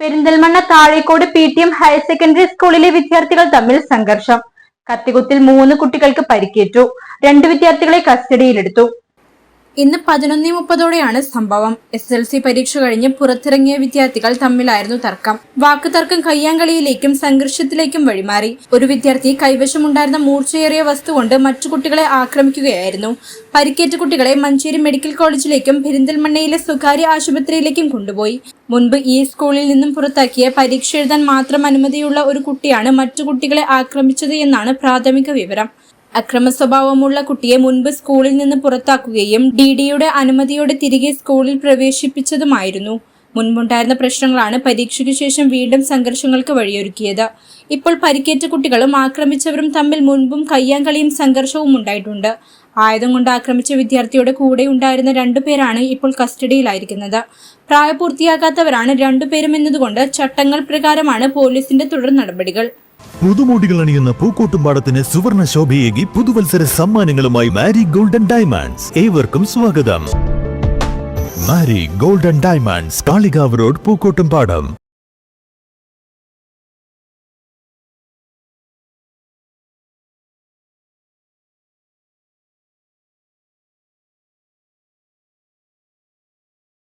Perinthalmanna Thazhekode P T M higher secondary സ്കൂളിലെ വിദ്യാർത്ഥികൾ തമ്മിൽ സംഘർഷം. കത്തികുത്തിൽ മൂന്ന് കുട്ടികൾക്ക് പരിക്കേറ്റു. രണ്ട് വിദ്യാർത്ഥികളെ കസ്റ്റഡിയിലെടുത്തു. ഇന്ന് പതിനൊന്നേ മുപ്പതോടെയാണ് സംഭവം. എസ് എൽ സി പരീക്ഷ കഴിഞ്ഞ് പുറത്തിറങ്ങിയ വിദ്യാർത്ഥികൾ തമ്മിലായിരുന്നു തർക്കം. വാക്കുതർക്കം കയ്യാങ്കളിയിലേക്കും സംഘർഷത്തിലേക്കും വഴിമാറി. ഒരു വിദ്യാർത്ഥി കൈവശമുണ്ടായിരുന്ന മൂർച്ചയേറിയ വസ്തു കൊണ്ട് മറ്റു കുട്ടികളെ ആക്രമിക്കുകയായിരുന്നു. പരിക്കേറ്റ കുട്ടികളെ മഞ്ചേരി മെഡിക്കൽ കോളേജിലേക്കും പെരിന്തൽമണ്ണയിലെ സ്വകാര്യ ആശുപത്രിയിലേക്കും കൊണ്ടുപോയി. മുൻപ് ഈ സ്കൂളിൽ നിന്നും പുറത്താക്കിയ പരീക്ഷ എഴുതാൻ മാത്രം അനുമതിയുള്ള ഒരു കുട്ടിയാണ് മറ്റു കുട്ടികളെ ആക്രമിച്ചത് എന്നാണ് പ്രാഥമിക വിവരം. അക്രമ സ്വഭാവമുള്ള കുട്ടിയെ മുൻപ് സ്കൂളിൽ നിന്ന് പുറത്താക്കുകയും ഡി ഡിയുടെ അനുമതിയോടെ തിരികെ സ്കൂളിൽ പ്രവേശിപ്പിച്ചതുമായിരുന്നു. മുൻപുണ്ടായിരുന്ന പ്രശ്നങ്ങളാണ് പരീക്ഷയ്ക്ക് ശേഷം വീണ്ടും സംഘർഷങ്ങൾക്ക് വഴിയൊരുക്കിയത്. ഇപ്പോൾ പരിക്കേറ്റ കുട്ടികളും ആക്രമിച്ചവരും തമ്മിൽ മുൻപും കയ്യാങ്കളിയും സംഘർഷവും ഉണ്ടായിട്ടുണ്ട്. ആയുധം കൊണ്ട് ആക്രമിച്ച വിദ്യാർത്ഥിയുടെ കൂടെ ഉണ്ടായിരുന്ന രണ്ടുപേരാണ് ഇപ്പോൾ കസ്റ്റഡിയിലായിരിക്കുന്നത്. പ്രായപൂർത്തിയാകാത്തവരാണ് രണ്ടുപേരും എന്നതുകൊണ്ട് ചട്ടങ്ങൾ പ്രകാരമാണ് പോലീസിന്റെ തുടർ നടപടികൾ. പുതുമോടികൾ അണിയുന്ന പൂക്കോട്ടുംപാടത്തിന് സുവർണ ശോഭയേകി പുതുവത്സര സമ്മാനങ്ങളുമായി മാരി ഗോൾഡൻ ഡയമണ്ട്സ്. ഏവർക്കും സ്വാഗതം. Mari golden diamonds Kalikavu road Pookkottumpadam.